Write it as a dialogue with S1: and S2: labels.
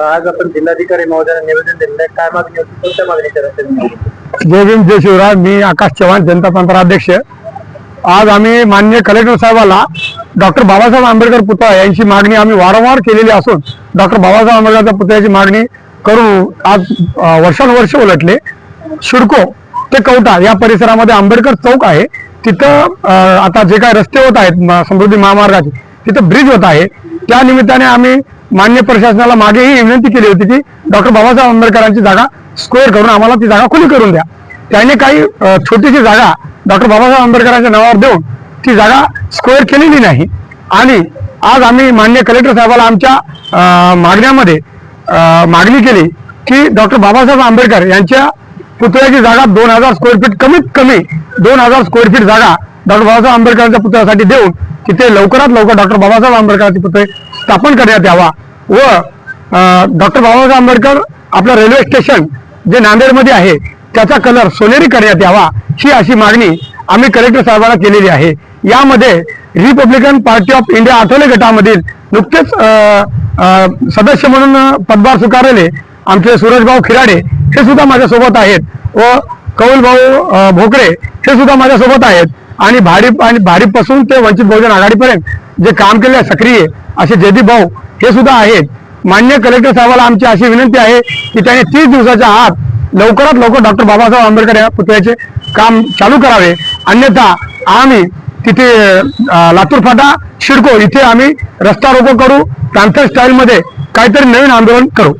S1: आज आपण जिल्हाधिकारी महोदयांना निवेदन दिलेलं आहे. काय मागणी होती? कोणत्या मागणीच्या रस्त्याने
S2: जय भीम जय शिवराय मी आकाश चव्हाण जनता तंत्र अध्यक्ष. आज आम्ही मान्य कलेक्टर साहेबाला डॉक्टर बाबासाहेब आंबेडकर पुतळा यांची मागणी आम्ही वारंवार केलेली असून डॉक्टर बाबासाहेब आंबेडकरच्या पुतळ्याची मागणी करून आज वर्षानुवर्ष उलटले. शिडको ते कवटा या परिसरामध्ये आंबेडकर चौक आहे. तिथं आता जे काय रस्ते होत आहेत समृद्धी महामार्गाचे तिथं ब्रिज होत आहे. त्या निमित्ताने आम्ही मान्य प्रशासनाला मागे ही विनंती केली होती की डॉक्टर बाबासाहेब आंबेडकरांची जागा स्क्वेअर करून आम्हाला ती जागा खुली करून द्या. त्याने काही छोटीशी जागा डॉक्टर बाबासाहेब आंबेडकरांच्या नावावर देऊन ती जागा स्क्वेअर केलेली नाही. आणि आज आम्ही मान्य कलेक्टर साहेबाला आमच्या मागण्यामध्ये मागणी केली की डॉक्टर बाबासाहेब आंबेडकर यांच्या पुतळ्याची जागा दोन हजार स्क्वेअर फीट कमीत कमी दोन हजार स्क्वेअर फीट जागा डॉक्टर बाबासाहेब आंबेडकरांच्या पुतळ्यासाठी देऊन तिथे लवकरात लवकर डॉक्टर बाबासाहेब आंबेडकरांचे पुतळे स्थापन करण्यात यावा. व डॉक्टर बाबासाहेब आंबेडकर आपलं रेल्वे स्टेशन जे नांदेडमध्ये आहे त्याचा कलर सोनेरी करण्यात यावा ही अशी मागणी आम्ही कलेक्टर साहेबांना केलेली आहे. यामध्ये Republican party of India Athawale गटामधील नुकतेच सदस्य म्हणून पदभार स्वीकारलेले आमचे सूरजभाऊ खिराडे हे सुद्धा माझ्यासोबत आहेत. व कौलभाऊ भोकरे हे सुद्धा माझ्यासोबत आहेत. आणि भारीप आणि भारीपासून ते वंचित बहुजन आघाडीपर्यंत जे काम केले आहे सक्रिय असे जयदीप भाऊ हे सुद्धा आहेत मान्य कलेक्टर साहेबाला आमची अशी विनंती आहे की त्याने तीस दिवसाच्या आत लवकरात लवकर डॉक्टर बाबासाहेब आंबेडकर या पुतळ्याचे काम चालू करावे. अन्यथा आम्ही तिथे लातूर फाटा शिडको इथे आम्ही रस्ता रोको करू प्रांत स्टाईलमध्ये काहीतरी नवीन आंदोलन करू.